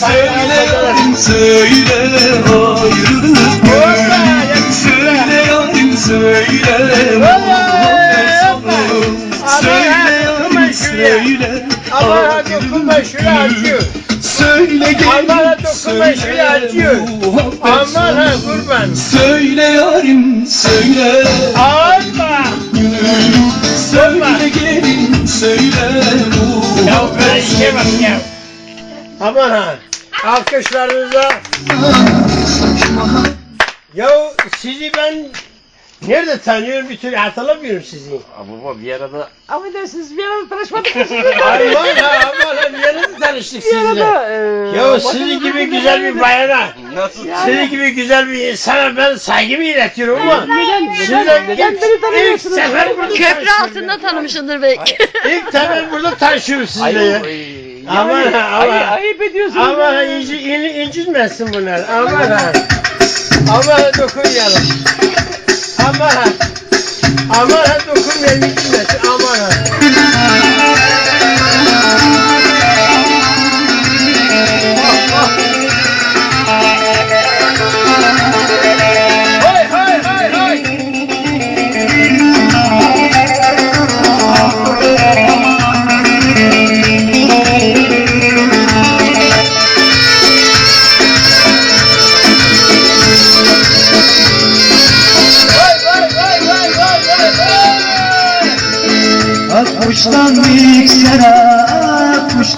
Söyle söyle ayrılık gül Söyle yarim söyle Söyle yarim söyle acıyor. Söyle gelin muhabbet Aman. Söyle yarim söyle gülüm Söyle gelin söyle muhabbet. Aman ha. Alkışlarınıza. Ya sizi ben nerede tanıyorum bir türlü hatırlamıyorum sizi. Baba bir arada affedersiniz bir arada tanışmadık mı aman ha aman ha bir de tanıştık Bir sizinle. arada eee, Ya bakın sizin gibi güzel bir bayana, Nasıl? sizin gibi güzel bir insana ben saygımı iletiyorum ama Neden, sizle neden, neden ilk, beni ilk tanımıyorsunuz? sefer burada Köprü tanışıyorum. altında tanımışsındır belki. İlk sefer burada tanışıyorum Ay, sizinle ya. ay, Aman yani, ha, aman. ay- ayıp ediyorsunuz. Aman ha inci, in, incitmesin bunlar. Aman ha. Aman ha dokunmayalım. Aman ha. Aman ha dokunmayalım incitmesin. Kuştan büyük serap kuştan